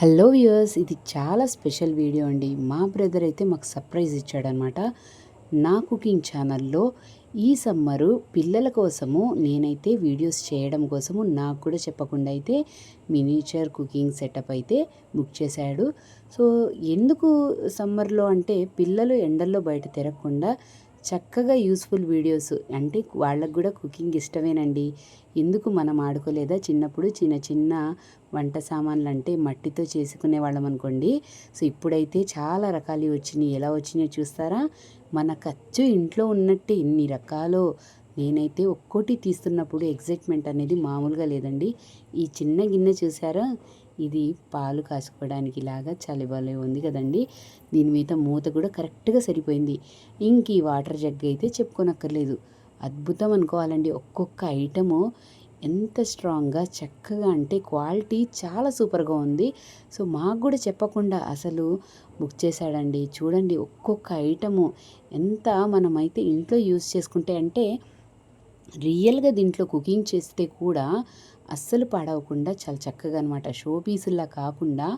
Hello viewers ఇది చాలా special video అండి. మా బ్రదర్ అయితే మాకు సర్ప్రైజ్ ఇచ్చాడనమాట. నా కుకింగ్ ఛానల్లో ఈ సమ్మరు పిల్లల కోసము నేనైతే వీడియోస్ చేయడం కోసము నాకు కూడా చెప్పకుండా అయితే మినిచర్ కుకింగ్ సెటప్ అయితే బుక్ చేశాడు. సో ఎందుకు సమ్మర్లో అంటే పిల్లలు ఎండల్లో బయట తిరగకుండా చక్కగా యూస్ఫుల్ వీడియోస్. అంటే వాళ్ళకు కూడా కుకింగ్ ఇష్టమేనండి. ఎందుకు మనం ఆడుకోలేదా? చిన్నప్పుడు చిన్న చిన్న వంట సామాన్లు అంటే మట్టితో చేసుకునే వాళ్ళం అనుకోండి. సో ఇప్పుడైతే చాలా రకాలు వచ్చినాయి. ఎలా వచ్చినాయో చూస్తారా? మన ఖర్చు ఇంట్లో ఉన్నట్టే ఇన్ని రకాలు. నేనైతే ఒక్కోటి తీస్తున్నప్పుడు ఎగ్జైట్మెంట్ అనేది మామూలుగా లేదండి. ఈ చిన్న గిన్నె చూసారా? ఇది పాలు కాసుకోవడానికి లాగా చలిబాలే ఉంది కదండి. దీని మీద మూత కూడా కరెక్ట్గా సరిపోయింది. ఇంక ఈ వాటర్ జగ్ అయితే చెప్పుకోనక్కర్లేదు. అద్భుతం అనుకోవాలండి. ఒక్కొక్క ఐటము ఎంత స్ట్రాంగ్గా చక్కగా అంటే క్వాలిటీ చాలా సూపర్గా ఉంది. సో మాకు కూడా చెప్పకుండా అసలు బుక్ చేశాడండి. చూడండి ఒక్కొక్క ఐటము ఎంత మనమైతే ఇంట్లో యూస్ చేసుకుంటే అంటే రియల్గా దీంట్లో కుకింగ్ చేస్తే కూడా అస్సలు పాడవకుండా చాలా చక్కగా అనమాట షో పీసుల్లా కాకుండా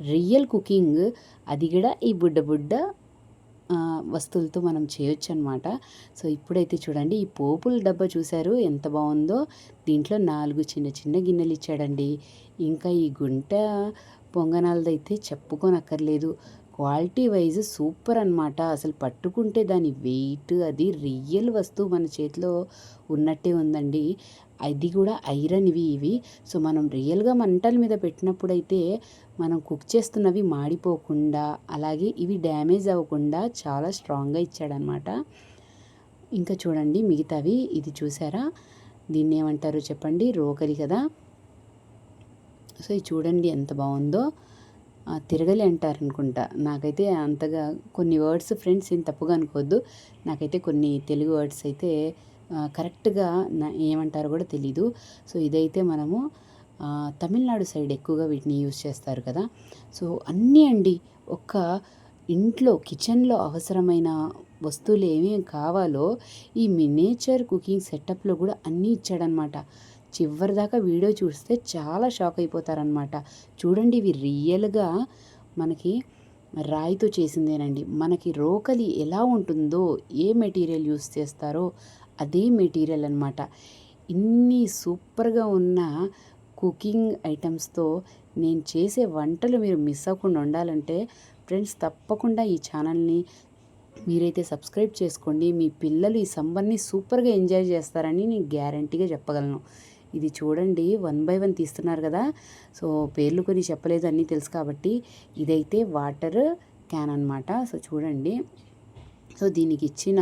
రియల్ కుకింగ్ అది కూడా ఈ బుడ్డ బుడ్డ వస్తువులతో మనం చేయొచ్చు అనమాట సో ఇప్పుడైతే చూడండి ఈ పోపుల డబ్బా చూశారు ఎంత బాగుందో. దీంట్లో నాలుగు చిన్న చిన్న గిన్నెలు ఇచ్చాడండి. ఇంకా ఈ గుంట పొంగనాలదైతే చెప్పుకోనక్కర్లేదు. క్వాలిటీ వైజ్ సూపర్ అనమాట అసలు పట్టుకుంటే దాని వెయిట్ అది రియల్ వస్తువు మన చేతిలో ఉన్నట్టే ఉందండి. అది కూడా ఐరన్ ఇవి. ఇవి సో మనం రియల్గా మంటల మీద పెట్టినప్పుడు అయితే మనం కుక్ చేస్తున్నవి మాడిపోకుండా అలాగే ఇవి డ్యామేజ్ అవ్వకుండా చాలా స్ట్రాంగ్గా ఇచ్చాడనమాట ఇంకా చూడండి మిగతావి. ఇది చూసారా? దీన్ని ఏమంటారు చెప్పండి? రోకలి కదా? సో ఇది చూడండి ఎంత బాగుందో. తిరగలి అంటారు అనుకుంటా నాకైతే అంతగా కొన్ని వర్డ్స్ ఫ్రెండ్స్ ఏం తప్పుగా అనుకోవద్దు. నాకైతే కొన్ని తెలుగు వర్డ్స్ అయితే కరెక్ట్గా ఏమంటారు ఏమంటారో కూడా తెలీదు. సో ఇదైతే మనము తమిళనాడు సైడ్ ఎక్కువగా వీటిని యూజ్ చేస్తారు కదా. సో అన్నీ అండి ఒక్క ఇంట్లో కిచెన్లో అవసరమైన వస్తువులు ఏమేమి కావాలో ఈ మినేచర్ కుకింగ్ సెటప్లో కూడా అన్నీ ఇచ్చాడనమాట. చివరి దాకా వీడియో చూస్తే చాలా షాక్ అయిపోతారనమాట. చూడండి ఇవి రియల్గా మనకి రాయితో చేసిందేనండి. మనకి రోకలి ఎలా ఉంటుందో ఏ మెటీరియల్ యూస్ చేస్తారో అదే మెటీరియల్ అనమాట ఇన్ని సూపర్గా ఉన్న కుకింగ్ ఐటమ్స్తో నేను చేసే వంటలు మీరు మిస్ అవ్వకుండా ఉండాలంటే ఫ్రెండ్స్ తప్పకుండా ఈ ఛానల్ని మీరైతే సబ్స్క్రైబ్ చేసుకోండి. మీ పిల్లలు ఈ సమ్మర్ని సూపర్గా ఎంజాయ్ చేస్తారని నేను గ్యారంటీగా చెప్పగలను. ఇది చూడండి వన్ బై వన్ తీస్తున్నారు కదా. సో పేర్లు కొన్ని చెప్పలేదు అన్నీ తెలుసు కాబట్టి ఇదైతే వాటర్ క్యాన్ అనమాట సో చూడండి. సో దీనికి ఇచ్చిన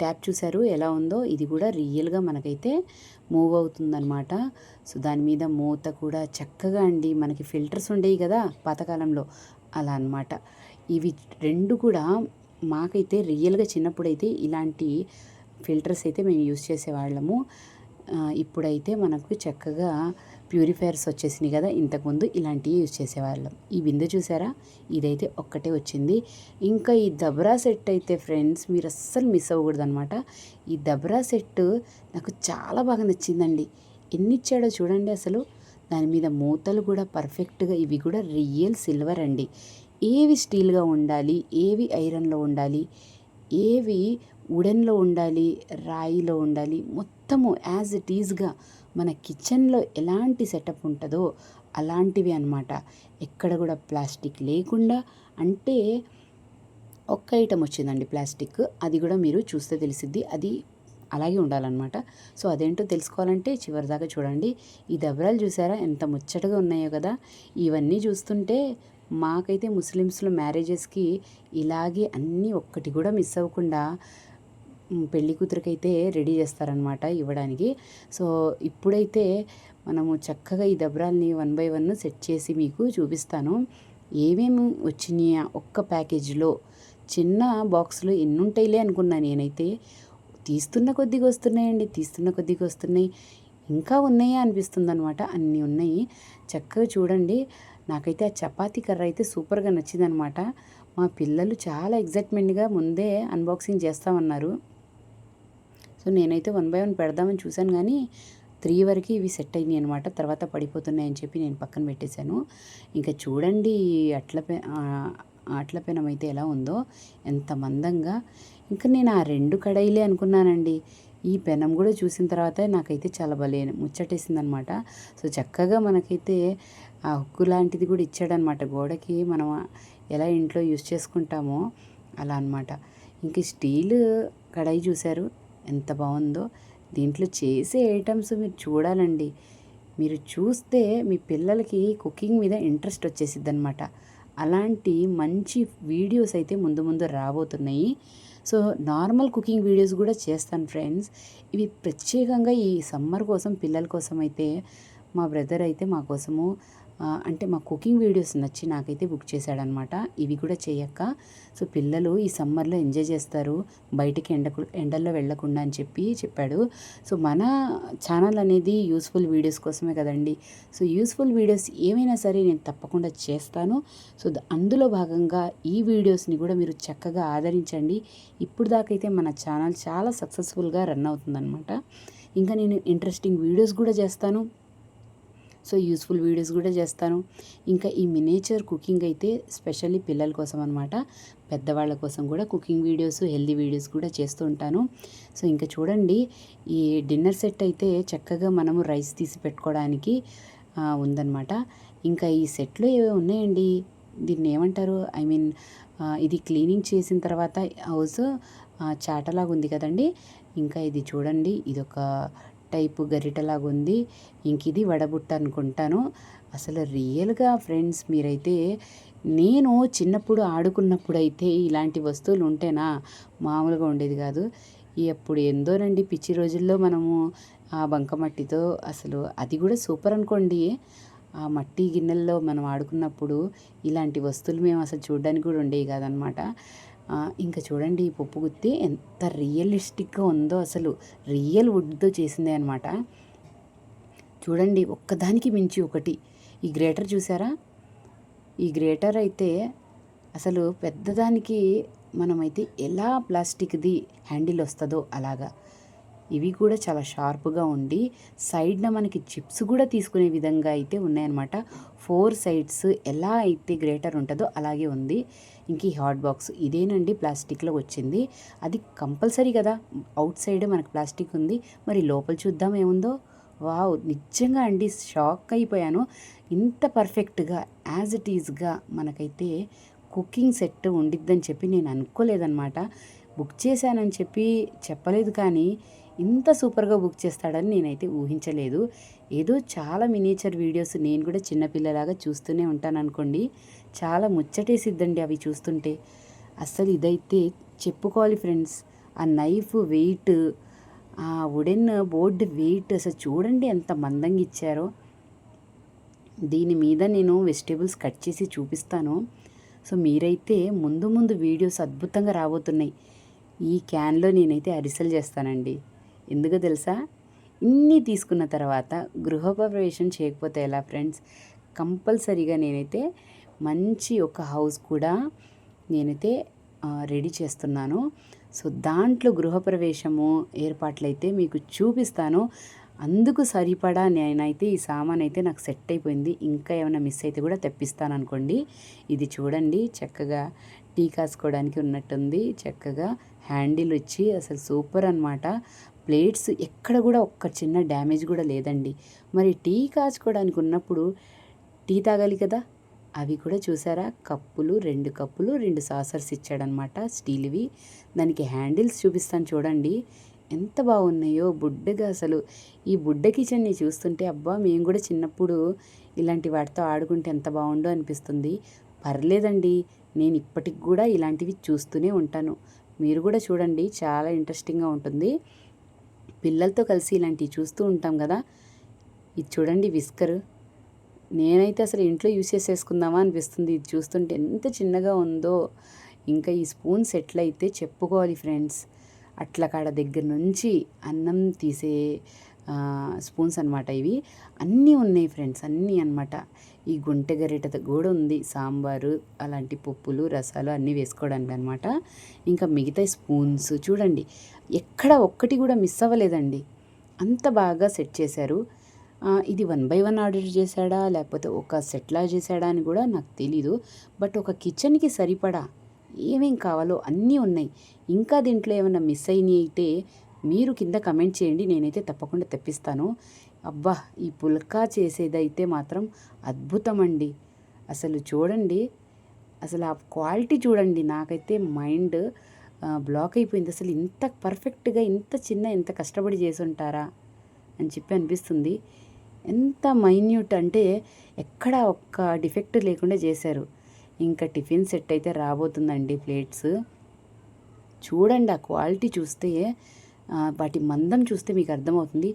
ట్యాప్ చూశారు ఎలా ఉందో? ఇది కూడా రియల్గా మనకైతే మూవ్ అవుతుందన్నమాట. సో దాని మీద మూత కూడా చక్కగా అండి. మనకి ఫిల్టర్స్ ఉండేవి కదా పాతకాలంలో. అలా అనమాట ఇవి రెండు కూడా మాకైతే రియల్గా చిన్నప్పుడైతే ఇలాంటి ఫిల్టర్స్ అయితే మేము యూస్ చేసేవాళ్ళము. ఇప్పుడైతే మనకు చక్కగా ప్యూరిఫైయర్స్ వచ్చేసినాయి కదా ఇంతకుముందు ఇలాంటివి యూజ్ చేసేవాళ్ళం. ఈ బిందె చూసారా? ఇదైతే ఒక్కటే వచ్చింది. ఇంకా ఈ దబ్రా సెట్ అయితే ఫ్రెండ్స్ మీరు అస్సలు మిస్ అవ్వకూడదు అనమాట ఈ దబ్రా సెట్ నాకు చాలా బాగా నచ్చిందండి. ఎన్ని ఇచ్చాడో చూడండి అసలు. దాని మీద మూతలు కూడా పర్ఫెక్ట్గా ఇవి కూడా రియల్ సిల్వర్ అండి. ఏవి స్టీల్గా ఉండాలి ఏవి ఐరన్లో ఉండాలి ఏవి ఉడెన్లో ఉండాలి రాయిలో ఉండాలి. మొత్తము యాజ్ ఇట్ ఈజ్గా మన కిచెన్లో ఎలాంటి సెటప్ ఉంటుందో అలాంటివి అనమాట ఎక్కడ కూడా ప్లాస్టిక్ లేకుండా అంటే ఒక్క ఐటమ్ వచ్చిందండి ప్లాస్టిక్. అది కూడా మీరు చూస్తే తెలిసిద్ది. అది అలాగే ఉండాలన్నమాట. సో అదేంటో తెలుసుకోవాలంటే చివరి దాకా చూడండి. ఈ దబరాలు చూసారా? ఎంత ముచ్చటగా ఉన్నాయో కదా. ఇవన్నీ చూస్తుంటే మాకైతే ముస్లిమ్స్లో మ్యారేజెస్కి ఇలాగే అన్నీ ఒక్కటి కూడా మిస్ అవ్వకుండా పెళ్ళి కూతురికైతే రెడీ చేస్తారనమాట ఇవ్వడానికి. సో ఇప్పుడైతే మనము చక్కగా ఈ దబ్రాల్ని వన్ బై వన్ సెట్ చేసి మీకు చూపిస్తాను. ఏమేమి వచ్చినాయా ఒక్క ప్యాకేజీలో? చిన్న బాక్స్లో ఎన్ని ఉంటాయిలే అనుకున్నా నేనైతే. తీస్తున్న కొద్దిగా వస్తున్నాయండి తీస్తున్న కొద్దిగా వస్తున్నాయి. ఇంకా ఉన్నాయా అనిపిస్తుంది అనమాట అన్నీ ఉన్నాయి. చక్కగా చూడండి. నాకైతే ఆ చపాతీ కర్ర అయితే సూపర్గా నచ్చిందనమాట మా పిల్లలు చాలా ఎగ్జైట్మెంట్గా ముందే అన్బాక్సింగ్ చేస్తామన్నారు. సో నేనైతే వన్ బై వన్ పెడదామని చూశాను కానీ త్రీ వరకు ఇవి సెట్ అయినాయి అనమాట తర్వాత పడిపోతున్నాయి అని చెప్పి నేను పక్కన పెట్టేశాను. ఇంకా చూడండి అట్ల పె అట్ల పెనం అయితే ఎలా ఉందో. ఎంత మందంగా. ఇంకా నేను ఆ రెండు కడాయిలే అనుకున్నానండి. ఈ పెనం కూడా చూసిన తర్వాత నాకైతే చాలా భలే ముచ్చటేసింది అనమాట సో చక్కగా మనకైతే ఆ హుక్కు లాంటిది కూడా ఇచ్చాడనమాట గోడకి మనం ఎలా ఇంట్లో యూస్ చేసుకుంటామో అలా అనమాట ఇంక స్టీల్ కడాయి చూశారు. ఎంత బాగుందో. దీంట్లో చేసే ఐటమ్స్ మీరు చూడాలండి. మీరు చూస్తే మీ పిల్లలకి కుకింగ్ మీద ఇంట్రెస్ట్ వచ్చేసిద్ది అనమాట అలాంటి మంచి వీడియోస్ అయితే ముందు ముందు రాబోతున్నాయి. సో నార్మల్ కుకింగ్ వీడియోస్ కూడా చేస్తాను ఫ్రెండ్స్. ఇవి ప్రత్యేకంగా ఈ సమ్మర్ కోసం పిల్లల కోసం అయితే మా బ్రదర్ అయితే మా కోసము అంటే మా కుకింగ్ వీడియోస్ నచ్చి నాకైతే బుక్ చేశాడనమాట. ఇవి కూడా చేయక్క సో పిల్లలు ఈ సమ్మర్లో ఎంజాయ్ చేస్తారు. బయటికి ఎండకు ఎండల్లో వెళ్ళకుండా అని చెప్పి చెప్పాడు. సో మన ఛానల్ అనేది యూస్ఫుల్ వీడియోస్ కోసమే కదండి. సో యూస్ఫుల్ వీడియోస్ ఏమైనా సరే నేను తప్పకుండా చేస్తాను. సో అందులో భాగంగా ఈ వీడియోస్ని కూడా మీరు చక్కగా ఆదరించండి. ఇప్పుడు దాకైతే మన ఛానల్ చాలా సక్సెస్ఫుల్గా రన్ అవుతుందన్నమాట ఇంకా నేను ఇంట్రెస్టింగ్ వీడియోస్ కూడా చేస్తాను. సో యూస్ఫుల్ వీడియోస్ కూడా చేస్తాను. ఇంకా ఈ మినేచర్ కుకింగ్ అయితే స్పెషల్లీ పిల్లల కోసం అనమాట పెద్దవాళ్ళ కోసం కూడా కుకింగ్ వీడియోస్ హెల్దీ వీడియోస్ కూడా చేస్తూ ఉంటాను. సో ఇంకా చూడండి ఈ డిన్నర్ సెట్ అయితే చక్కగా మనము రైస్ తీసి పెట్టుకోవడానికి ఉందన్నమాట. ఇంకా ఈ సెట్లో ఏవో ఉన్నాయండి. దీన్ని ఏమంటారు? ఐ మీన్ ఇది క్లీనింగ్ చేసిన తర్వాత హౌస్ చాటలాగా ఉంది కదండి. ఇంకా ఇది చూడండి ఇదొక టైపు గరిటలాగా ఉంది ఇంక ఇది వడబుట్ట అనుకుంటాను అసలు రియల్గా ఫ్రెండ్స్ మీరైతే నేను చిన్నప్పుడు ఆడుకున్నప్పుడు అయితే ఇలాంటి వస్తువులు ఉంటేనా మామూలుగా ఉండేది కాదు. ఎప్పుడు ఎందోనండి పిచ్చి రోజుల్లో మనము ఆ బంకమట్టితో అసలు అది కూడా సూపర్ అనుకోండి. ఆ మట్టి గిన్నెల్లో మనం ఆడుకున్నప్పుడు ఇలాంటి వస్తువులు మేము అసలు చూడడానికి కూడా ఉండేవి కాదనమాట. ఇంకా చూడండి ఈ పప్పు గుత్తి ఎంత రియలిస్టిక్గా ఉందో అసలు. రియల్ వుడ్తో చేసిందే అనమాట చూడండి ఒక్కదానికి మించి ఒకటి. ఈ గ్రేటర్ చూసారా? ఈ గ్రేటర్ అయితే అసలు పెద్దదానికి మనమైతే ఎలా ప్లాస్టిక్ది హ్యాండిల్ వస్తుందో అలాగా. ఇవి కూడా చాలా షార్ప్గా ఉండి సైడ్న మనకి చిప్స్ కూడా తీసుకునే విధంగా అయితే ఉన్నాయన్నమాట. ఫోర్ సైడ్స్ ఎలా అయితే గ్రేటర్ ఉంటుందో అలాగే ఉంది. ఇంక ఈ హాట్ బాక్స్ ఇదేనండి ప్లాస్టిక్లో వచ్చింది. అది కంపల్సరీ కదా అవుట్ సైడ్ మనకు ప్లాస్టిక్ ఉంది. మరి లోపల చూద్దాం ఏముందో. వావ్ నిజంగా అండి షాక్ అయిపోయాను. ఇంత పర్ఫెక్ట్గా యాజ్ ఇట్ ఈజ్గా మనకైతే కుకింగ్ సెట్ ఉండిద్దని చెప్పి నేను అనుకోలేదన్నమాట. బుక్ చేశానని చెప్పి చెప్పలేదు కానీ ఇంత సూపర్గా బుక్ చేస్తాడని నేనైతే ఊహించలేదు. ఏదో చాలా మినియేచర్ వీడియోస్ నేను కూడా చిన్నపిల్లలాగా చూస్తూనే ఉంటాను అనుకోండి. చాలా ముచ్చటేసిద్దండి అవి చూస్తుంటే. అస్సలు ఇదైతే చెప్పుకోవాలి ఫ్రెండ్స్. ఆ నైఫ్ వెయిట్ ఆ వుడెన్ బోర్డు వెయిట్ అసలు చూడండి ఎంత మందంగా ఇచ్చారో. దీని మీద నేను వెజిటేబుల్స్ కట్ చేసి చూపిస్తాను. సో మీరైతే ముందు ముందు వీడియోస్ అద్భుతంగా రాబోతున్నాయి. ఈ క్యాన్లో నేనైతే అరిసెలు చేస్తానండి. ఎందుకు తెలుసా? ఇన్ని తీసుకున్న తర్వాత గృహప్రవేశం చేయకపోతే ఎలా ఫ్రెండ్స్? కంపల్సరీగా నేనైతే మంచి ఒక హౌస్ కూడా నేనైతే రెడీ చేస్తున్నాను. సో దాంట్లో గృహప్రవేశము ఏర్పాట్లయితే మీకు చూపిస్తాను. అందుకు సరిపడా నేనైతే ఈ సామాన్ అయితే నాకు సెట్ అయిపోయింది. ఇంకా ఏమైనా మిస్ అయితే కూడా తెప్పిస్తాను అనుకోండి ఇది చూడండి చక్కగా టీ కాసుకోవడానికి ఉన్నట్టుంది. చక్కగా హ్యాండిల్ వచ్చి అసలు సూపర్ అన్నమాట. ప్లేట్స్ ఎక్కడ కూడా ఒక్క చిన్న డ్యామేజ్ కూడా లేదండి. మరి టీ కాచుకోవడానికి ఉన్నప్పుడు టీ తాగాలి కదా? అవి కూడా చూసారా? కప్పులు రెండు కప్పులు రెండు సాసర్స్ ఇచ్చాడనమాట స్టీల్వి. దానికి హ్యాండిల్స్ చూపిస్తాను చూడండి. ఎంత బాగున్నాయో బుడ్డగా అసలు. ఈ బుడ్డ కిచెన్ని చూస్తుంటే అబ్బా మేము కూడా చిన్నప్పుడు ఇలాంటి వాటితో ఆడుకుంటే ఎంత బాగుండో అనిపిస్తుంది. పర్లేదండి నేను ఇప్పటికి కూడా ఇలాంటివి చూస్తూనే ఉంటాను. మీరు కూడా చూడండి చాలా ఇంట్రెస్టింగ్గా ఉంటుంది. పిల్లలతో కలిసి ఇలాంటివి చూస్తూ ఉంటాం కదా. ఇది చూడండి విస్కర్. నేనైతే అసలు ఇంట్లో యూస్ చేసేసుకుందామా అనిపిస్తుంది. ఇది చూస్తుంటే ఎంత చిన్నగా ఉందో. ఇంకా ఈ స్పూన్ సెట్లు అయితే చెప్పుకోవాలి ఫ్రెండ్స్. అట్ల కాడ దగ్గర నుంచి అన్నం తీసే స్పూన్స్ అనమాట ఇవి. అన్నీ ఉన్నాయి ఫ్రెండ్స్ అన్నీ అన్నమాట. ఈ గుంటె గరిట కూడా ఉంది సాంబారు అలాంటి పప్పులు రసాలు అన్నీ వేసుకోవడానికి అనమాట ఇంకా మిగతా స్పూన్స్ చూడండి ఎక్కడ ఒక్కటి కూడా మిస్ అవ్వలేదండి. అంత బాగా సెట్ చేశారు. ఇది వన్ బై వన్ ఆర్డర్ చేశాడా లేకపోతే ఒక సెట్లా చేశాడా అని కూడా నాకు తెలీదు. బట్ ఒక కిచెన్కి సరిపడా ఏమేం కావాలో అన్నీ ఉన్నాయి. ఇంకా దీంట్లో ఏమైనా మిస్ అయినాయి అయితే మీరు కింద కమెంట్ చేయండి నేనైతే తప్పకుండా తెప్పిస్తాను. అబ్బా ఈ పుల్కా చేసేదైతే మాత్రం అద్భుతం అండి అసలు చూడండి అసలు ఆ క్వాలిటీ చూడండి. నాకైతే మైండ్ బ్లాక్ అయిపోయింది. అసలు ఇంత పర్ఫెక్ట్గా ఇంత చిన్న ఇంత కష్టపడి చేసి ఉంటారా అని చెప్పి అనిపిస్తుంది. ఎంత మైన్యూట్ అంటే ఎక్కడ ఒక్క డిఫెక్ట్ లేకుండా చేశారు. ఇంకా టిఫిన్ సెట్ అయితే రాబోతుందండి ప్లేట్స్. చూడండి ఆ క్వాలిటీ చూస్తే వాటి మందం చూస్తే మీకు అర్థమవుతుంది.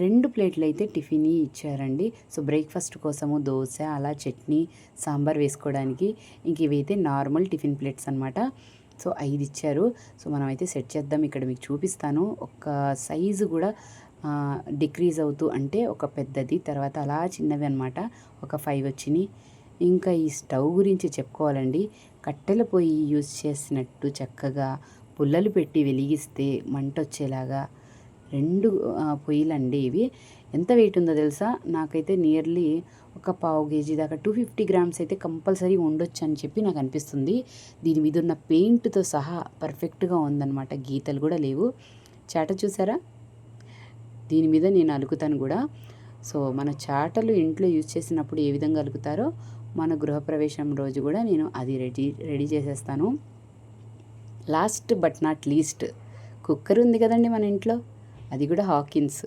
రెండు ప్లేట్లు అయితే టిఫిన్ ఇచ్చారండి. సో బ్రేక్ఫాస్ట్ కోసము దోశ అలా చట్నీ సాంబార్ వేసుకోవడానికి ఇంక ఇవైతే నార్మల్ టిఫిన్ ప్లేట్స్ అనమాట సో ఐదు ఇచ్చారు. సో మనం అయితే సెట్ చేద్దాం. ఇక్కడ మీకు చూపిస్తాను. ఒక సైజు కూడా డిక్రీజ్ అవుతూ అంటే ఒక పెద్దది తర్వాత అలా చిన్నవి అనమాట ఒక ఫైవ్ వచ్చినాయి. ఇంకా ఈ స్టవ్ గురించి చెప్పుకోవాలండి. కట్టెల పొయ్యి యూజ్ చేసినట్టు చక్కగా పుల్లలు పెట్టి వెలిగిస్తే మంట వచ్చేలాగా రెండు పొయ్యిలండి ఇవి. ఎంత వెయిట్ ఉందో తెలుసా? నాకైతే నియర్లీ ఒక పావు కేజీ దాకా టూ ఫిఫ్టీ గ్రామ్స్ అయితే కంపల్సరీ ఉండొచ్చు అని చెప్పి నాకు అనిపిస్తుంది దీని మీద ఉన్న పెయింట్తో సహా పర్ఫెక్ట్గా ఉందన్నమాట. గీతలు కూడా లేవు. చాట చూసారా? దీని మీద నేను అలుకుతాను కూడా. సో మన చాటలు ఇంట్లో యూజ్ చేసినప్పుడు ఏ విధంగా అలుకుతారో మన గృహప్రవేశం రోజు కూడా నేను అది రెడీ రెడీ చేసేస్తాను. Last but not least cooker ఉంది కదండి మన ఇంట్లో. అది కూడా హాకిన్స్.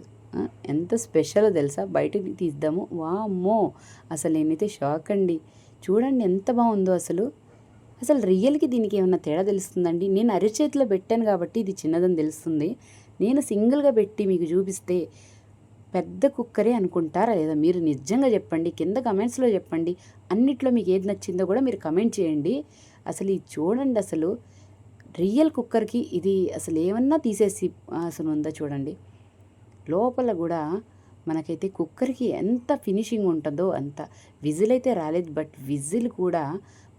ఎంత స్పెషలో తెలుసా? బయటకి తీద్దాము. వామ్మో! అసలు నేనైతే షాక్ అండి. చూడండి ఎంత బాగుందో అసలు. అసలు రియల్కి దీనికి ఏమన్నా తేడా తెలుస్తుందండి? నేను అరిచేతిలో పెట్టాను కాబట్టి ఇది చిన్నదని తెలుస్తుంది. నేను సింగిల్గా పెట్టి మీకు చూపిస్తే పెద్ద కుక్కరే అనుకుంటారా లేదా? మీరు నిజంగా చెప్పండి. కింద కమెంట్స్లో చెప్పండి. అన్నిట్లో మీకు ఏది నచ్చిందో కూడా మీరు కమెంట్ చేయండి. అసలు ఇది చూడండి అసలు. రియల్ కుక్కర్కి ఇది అసలు ఏమన్నా తీసేసి అసలు ఉందా చూడండి. లోపల కూడా మనకైతే కుక్కర్కి ఎంత ఫినిషింగ్ ఉంటుందో అంత విజిల్ అయితే రాలేదు. బట్ విజిల్ కూడా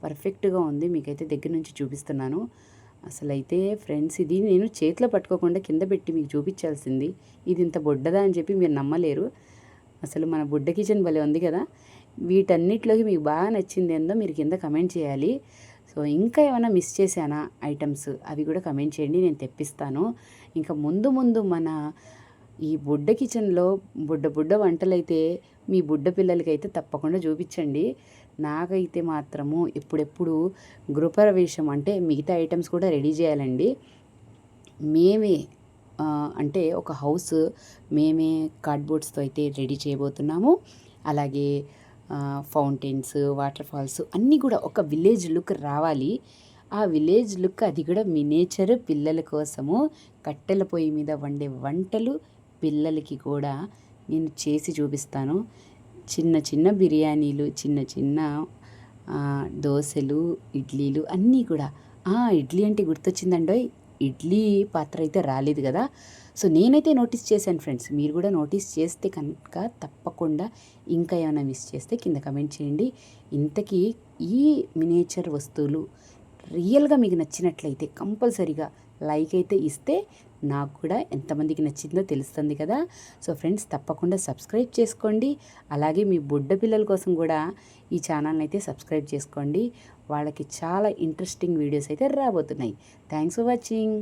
పర్ఫెక్ట్గా ఉంది. మీకైతే దగ్గర నుంచి చూపిస్తున్నాను. అసలు అయితే ఫ్రెండ్స్ ఇది నేను చేతిలో పట్టుకోకుండా కింద పెట్టి మీకు చూపించాల్సింది. ఇది ఇంత బొడ్డదా అని చెప్పి మీరు నమ్మలేరు. అసలు మన బుడ్డ కిచెన్ భలే ఉంది కదా. వీటన్నిటిలోకి మీకు బాగా నచ్చింది ఏందో మీరు కింద కమెంట్ చేయాలి. సో ఇంకా ఏమైనా మిస్ చేశానా ఐటమ్స్? అవి కూడా కమెంట్ చేయండి నేను తెప్పిస్తాను. ఇంకా ముందు ముందు మన ఈ బుడ్డ కిచెన్లో బుడ్డ బుడ్డ వంటలైతే మీ బుడ్డ పిల్లలకైతే తప్పకుండా చూపించండి. నాకైతే మాత్రము ఎప్పుడెప్పుడు గృహప్రవేశం అంటే మిగతా ఐటమ్స్ కూడా రెడీ చేయాలండి. మేమే అంటే ఒక హౌస్ మేమే కార్డ్బోర్డ్స్తో అయితే రెడీ చేయబోతున్నాము. అలాగే ఫౌంటైన్స్ వాటర్ ఫాల్స్ అన్నీ కూడా ఒక విలేజ్ లుక్ రావాలి. ఆ విలేజ్ లుక్ అది కూడా మినేచర్ పిల్లల కోసము కట్టెల పొయ్యి మీద వండే వంటలు పిల్లలకి కూడా నేను చేసి చూపిస్తాను. చిన్న చిన్న బిర్యానీలు చిన్న చిన్న దోశలు ఇడ్లీలు అన్నీ కూడా. ఇడ్లీ అంటే గుర్తొచ్చిందండోయ్? ఇడ్లీ పాత్ర అయితే రాలేదు కదా. సో నేనైతే నోటీస్ చేశాను ఫ్రెండ్స్. మీరు కూడా నోటీస్ చేస్తే కనుక తప్పకుండా ఇంకా ఏమైనా మిస్ చేస్తే కింద కమెంట్ చేయండి. ఇంతకీ ఈ మినేచర్ వస్తువులు రియల్గా మీకు నచ్చినట్లయితే కంపల్సరీగా లైక్ అయితే ఇస్తే నాకు కూడా ఎంతమందికి నచ్చిందో తెలుస్తుంది కదా. సో ఫ్రెండ్స్ తప్పకుండా సబ్స్క్రైబ్ చేసుకోండి. అలాగే మీ బుడ్డ పిల్లల కోసం కూడా ఈ ఛానల్ని అయితే సబ్స్క్రైబ్ చేసుకోండి. వాళ్ళకి చాలా ఇంట్రెస్టింగ్ వీడియోస్ అయితే రాబోతున్నాయి. Thanks for watching